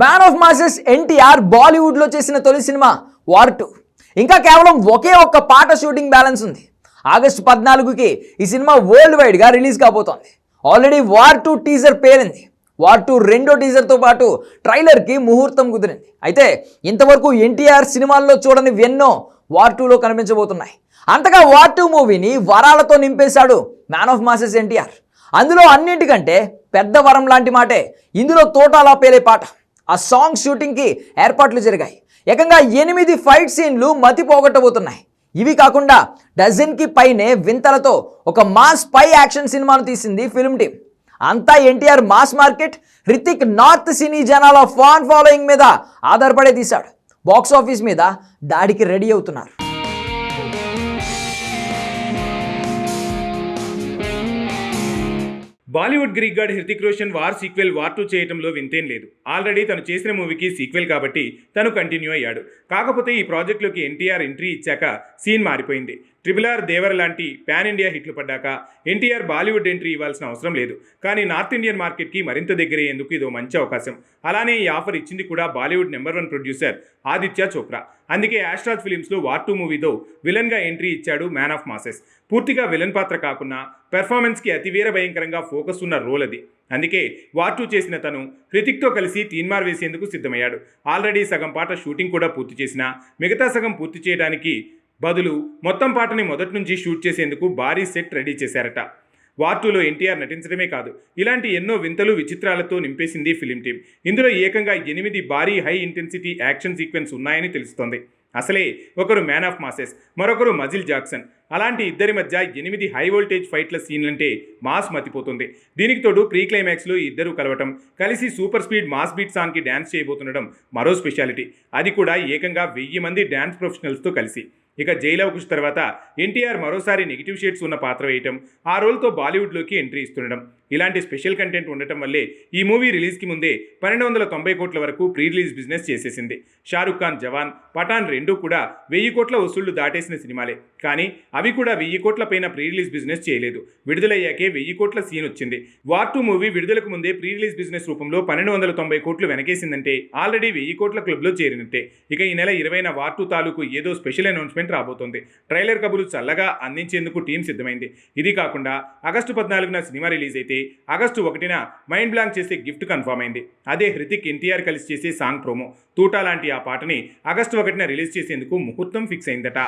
Man of masses NTR బాలీవుడ్లో చేసిన తొలి సినిమా వార్ టూ ఇంకా కేవలం ఒకే ఒక్క పాట షూటింగ్ బ్యాలెన్స్ ఉంది. ఆగస్టు పద్నాలుగుకి ఈ సినిమా వరల్డ్ వైడ్గా రిలీజ్ కాబోతోంది. ఆల్రెడీ వార్ టూ టీజర్ పేరింది వార్ టూ రెండో టీజర్తో పాటు ట్రైలర్కి ముహూర్తం కుదిరింది. అయితే ఇంతవరకు ఎన్టీఆర్ సినిమాల్లో చూడని ఎన్నో వార్ టూలో కనిపించబోతున్నాయి. అంతగా వార్ టూ మూవీని వరాలతో నింపేశాడు మ్యాన్ ఆఫ్ మాసెస్ ఎన్టీఆర్ అందులో అన్నింటికంటే పెద్ద వరం లాంటి మాటే. ఇందులో తోటాలా పేలే పాట. ఆ సాంగ్ షూటింగ్కి ఏర్పాట్లు జరిగాయి. ఏకంగా ఎనిమిది ఫైట్ సీన్లు మతిపోగొట్టబోతున్నాయి. ఇవి కాకుండా డజన్కి పైనే వింతలతో ఒక మాస్ పై యాక్షన్ సినిమాను తీసింది ఫిల్మ్ టీం అంతా NTR mass market Hrithik north cine జనాల ఫాన్ ఫాలోయింగ్ మీద ఆధారపడే తీశాడు. బాక్స్ ఆఫీస్ మీద దాడికి రెడీ అవుతున్నారు. Bollywood Greek god Hrithik Roshan war sequel war two చేయటంలో వింతేం లేదు. ఆల్రెడీ తను చేసిన మూవీకి సీక్వెల్ కాబట్టి తను కంటిన్యూ అయ్యాడు. కాకపోతే ఈ ప్రాజెక్ట్లోకి ఎన్టీఆర్ ఎంట్రీ ఇచ్చాక సీన్ మారిపోయింది. ట్రిపుల్ ఆర్ దేవర్ లాంటి పాన్ ఇండియా హిట్లు పడ్డాక ఎన్టీఆర్ బాలీవుడ్ ఎంట్రీ ఇవ్వాల్సిన అవసరం లేదు. కానీ నార్త్ ఇండియన్ మార్కెట్కి మరింత దగ్గరయ్యేందుకు ఇదో మంచి అవకాశం. అలానే ఈ ఆఫర్ ఇచ్చింది కూడా Bollywood number one producer Aditya Chopra. అందుకే యాస్ట్రాజ్ ఫిలిమ్స్లో వార్ టూ మూవీతో విలన్గా ఎంట్రీ ఇచ్చాడు మ్యాన్ ఆఫ్ మాసెస్. పూర్తిగా విలన్ పాత్ర కాకుండా పెర్ఫార్మెన్స్కి అతివీర భయంకరంగా ఫోకస్ ఉన్న రోల్ అది. అందుకే వార్ టూ చేసిన తను హృతిక్తో కలిసి తీన్మార్ వేసేందుకు సిద్ధమయ్యాడు. ఆల్రెడీ సగం పాట షూటింగ్ కూడా పూర్తి చేసిన మిగతా సగం పూర్తి చేయడానికి బదులు మొత్తం పాటని మొదటి నుంచి షూట్ చేసేందుకు భారీ సెట్ రెడీ చేశారట. వార్ టూలో ఎన్టీఆర్ నటించడమే కాదు ఇలాంటి ఎన్నో వింతలు విచిత్రాలతో నింపేసింది ఫిలిం టీం. ఇందులో ఏకంగా ఎనిమిది భారీ హై ఇంటెన్సిటీ యాక్షన్ సీక్వెన్స్ ఉన్నాయని తెలుస్తోంది. అసలే ఒకరు మ్యాన్ ఆఫ్ మాసెస్ మరొకరు మజిల్ జాక్సన్. అలాంటి ఇద్దరి మధ్య ఎనిమిది హై వోల్టేజ్ ఫైట్ల సీన్లంటే మాస్ మతిపోతుంది. దీనికి తోడు ప్రీ క్లైమాక్స్లో ఇద్దరు కలవటం కలిసి సూపర్ స్పీడ్ మాస్ బీట్ సాంగ్కి డ్యాన్స్ చేయబోతుండడం మరో స్పెషాలిటీ. అది కూడా ఏకంగా వెయ్యి మంది డ్యాన్స్ ప్రొఫెషనల్స్తో కలిసి. ఇక జైలవకుష్ తర్వాత ఎన్టీఆర్ మరోసారి నెగిటివ్ షేడ్స్ ఉన్న పాత్ర వేయటం ఆ రోల్తో బాలీవుడ్లోకి ఎంట్రీ ఇస్తుండడం. ఇలాంటి స్పెషల్ కంటెంట్ ఉండటం వల్లే ఈ మూవీ రిలీజ్కి ముందే పన్నెండు వందల తొంభై కోట్ల వరకు ప్రీ రిలీజ్ బిజినెస్ చేసేసింది. షారుఖ్ ఖాన్ జవాన్ పఠాన్ రెండూ కూడా వెయ్యి కోట్ల వసూళ్ళు దాటేసిన సినిమాలే. కానీ అవి కూడా వెయ్యి కోట్ల పైన ప్రీ రిలీజ్ బిజినెస్ చేయలేదు. విడుదలయ్యాకే వెయ్యి కోట్ల సీన్ వచ్చింది. వార్ టూ మూవీ విడుదలకు ముందే ప్రీ రిలీజ్ బిజినెస్ రూపంలో పన్నెండు వందల తొంభై కోట్లు వెనకేసిందంటే ఆల్రెడీ వెయ్యి కోట్ల క్లబ్లో చేరినట్టే. ఇక ఈ నెల ఇరవైన వార్ టూ తాలూకు ఏదో స్పెషల్ అనౌన్స్మెంట్ రాబోతోంది. ట్రైలర్ కబులు చల్లగా అందించేందుకు టీం సిద్ధమైంది. ఇది కాకుండా ఆగస్టు పద్నాలుగున సినిమా రిలీజ్ అయితే జరిగింది ఆగస్టు ఒకటిన మైండ్ బ్లాంక్ చేసే గిఫ్ట్ కన్ఫర్మ్ అయింది. అదే హృతిక్ ఎన్టీఆర్ కలిసి చేసే సాంగ్ ప్రోమో. తూటా లాంటి ఆ పాటని ఆగస్టు ఒకటిన రిలీజ్ చేసేందుకు ముహూర్తం ఫిక్స్ అయిందట.